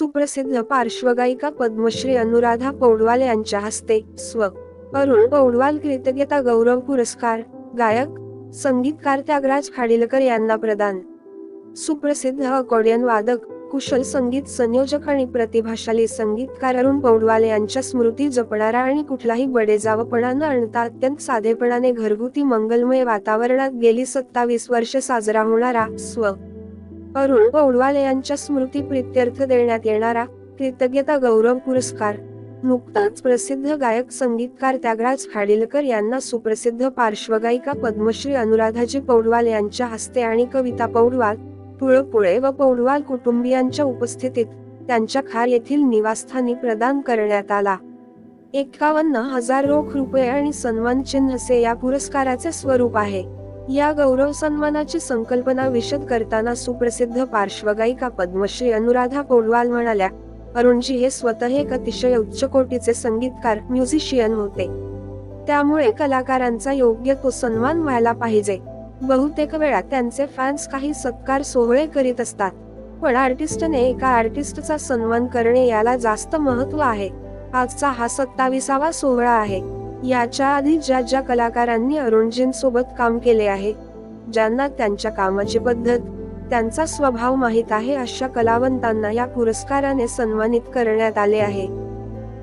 सुप्रसिद्ध पार्श्वगायिका पद्मश्री अनुराधा पौडवाल यांच्या हस्ते स्व. अरुण पौडवाल कृतज्ञता गौरव पुरस्कार. गायक संगीतकार त्यागराज खाडीलकर यांना प्रदान. सुप्रसिद्ध अकॉर्डियन वादक कुशल संगीत संयोजक आणि प्रतिभाशाली संगीतकार अरुण पौडवाल यांच्या स्मृती जपणारा आणि कुठलाही बडेजावपणा न आणता अत्यंत साधेपणाने घरगुती मंगलमय वातावरणात गेली सत्तावीस वर्ष साजरा होणारा स्व. अरुण पौडवाल यांच्या स्मृती प्रित्यर्थ देण्यात येणारा कृतज्ञता गौरव पुरस्कार. नुकताच प्रसिद्ध गायक संगीतकार त्यागराज खाडीलकर यांना सुप्रसिद्ध पार्श्वगायिका पद्मश्री अनुराधाजी पौडवाल यांच्या हस्ते आणि कविता पौडवाल तुळपुळे व पौडवाल कुटुंबियांच्या उपस्थितीत त्यांच्या खार येथील निवासस्थानी प्रदान करण्यात आला. एकावन्न हजार रोख रुपये आणि सन्मान चिन्ह असे या पुरस्काराचे स्वरूप आहे. या गौरव सन्मानाची संकल्पना विशद करताना सुप्रसिद्ध पार्श्वगायिका पद्मश्री अनुराधा पोलवाल म्हणाल्या अरुणजी हे स्वतः एक अतिशय उच्च कोटीचे संगीतकार म्युझिशियन होते. त्यामुळे कलाकारांचा योग्य तो सन्मान व्हायला पाहिजे. बहुतेक वेळा त्यांचे फॅन्स काही सत्कार सोहळे करीत असतात. पण आर्टिस्टने एका आर्टिस्टचा सन्मान करणे याला जास्त महत्त्व आहे. आजचा हा सत्ताविसावा सोहळा आहे. याच्या आधी ज्या ज्या कलाकारांनी अरुणजींसोबत काम केले आहे ज्यांना त्यांच्या कामाची पद्धत त्यांचा स्वभाव माहीत आहे अशा कलावंतांना या पुरस्काराने सन्मानित करण्यात आले आहे.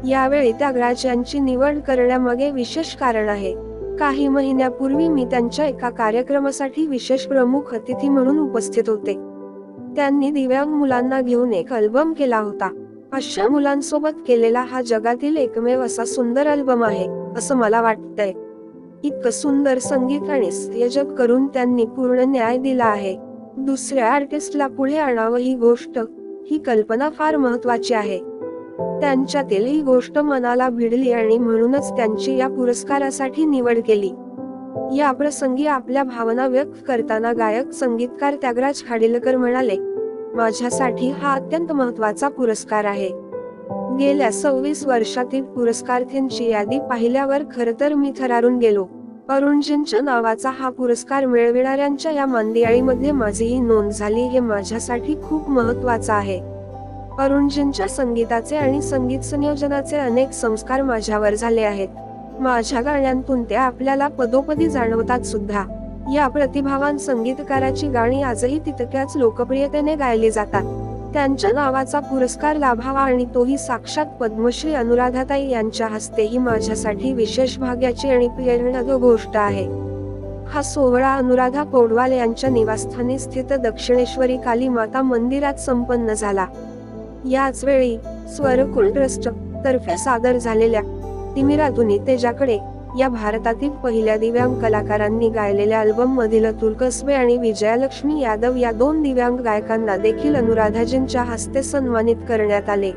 यावेळी त्यागराज यांची निवड करण्यामागे विशेष कारण आहे. काही महिन्यापूर्वी मी त्यांच्या एका कार्यक्रमासाठी विशेष प्रमुख अतिथी म्हणून उपस्थित होते. त्यांनी दिव्यांग मुलांना घेऊन एक अल्बम केला होता. अशा मुलांसोबत केलेला हा जगातील एकमेव असा सुंदर अल्बम आहे असं मला वाटतंय. इतकं सुंदर संगीत आणि संयोजक करून त्यांनी पूर्ण न्याय दिला आहे. दुसऱ्या आर्टिस्टला पुढे आणावं ही गोष्ट ही कल्पना फार महत्वाची आहे. त्यांच्यातील ही गोष्ट मनाला भिडली आणि म्हणूनच त्यांची या पुरस्कारासाठी निवड केली. या प्रसंगी आपल्या भावना व्यक्त करताना गायक संगीतकार त्यागराज खाडिलकर म्हणाले माझ्यासाठी हा अत्यंत महत्त्वाचा पुरस्कार आहे. गेल्या सव्वीस वर्षातील पुरस्कार्थींची यादी पाहिल्यावर खर तर मी थरारून गेलो. अरुणजींच्या नावाचा हा पुरस्कार मिळविणाऱ्यांच्या या मंदियाळीमध्ये माझीही नोंद झाली हे माझ्यासाठी खूप महत्वाचं आहे. अरुणजींच्या संगीताचे आणि संगीत संयोजनाचे अनेक संस्कार माझ्यावर झाले आहेत. माझ्या गाण्यांतून ते आपल्याला पदोपदी जाणवतात सुद्धा. या प्रतिभावान संगीतकाराची गाणी आजही तितक्याच लोकप्रियतेने गायली जातात. त्यांच्या नावाचा पुरस्कार लाभावा आणि तोही साक्षात पद्मश्री अनुराधाताई यांच्या हस्ते ही माझ्यासाठी विशेष भाग्याची आणि प्रेरणादायक गोष्ट आहे. हा सोहळा अनुराधा कोडवाल यांच्या निवासस्थानी स्थित दक्षिणेश्वरी काली माता मंदिरात संपन्न झाला. याच वेळी स्वरकुल ट्रस्ट तर्फे सादर झालेल्या तिमिरातुनी तेजाकडे या भारतातील पहिल्या दिव्यांग कलाकारांनी गायलेल्या अल्बम मधील अतुल कसबे आणि विजयालक्ष्मी यादव या दोन दिव्यांग गायकांना देखील अनुराधाजींच्या हस्ते सन्मानित करण्यात आले.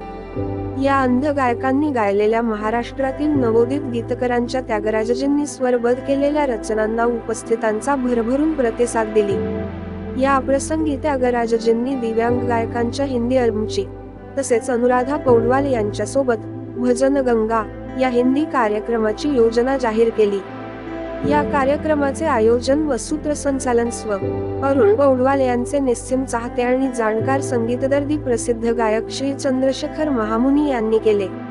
या अंध गायकांनी गायलेल्या महाराष्ट्रातील नवोदित गीतकरांच्या त्यागराजजींनी स्वरबद्ध केलेल्या रचनांना उपस्थितांचा भरभरून प्रतिसाद दिली. या प्रसंगी त्यागराजजींनी दिव्यांग गायकांच्या हिंदी अल्बमची तसेच अनुराधा पौडवाल यांच्यासोबत भजन गंगा या हिंदी कार्यक्रमाची योजना जाहीर केली. या कार्यक्रमाचे आयोजन व सूत्रसंचालन स्व. अरुण गौडवाल यांचे निस्सिम चाहते आणि जाणकार संगीतदर्दी प्रसिद्ध गायक श्री चंद्रशेखर महामुनी यांनी केले.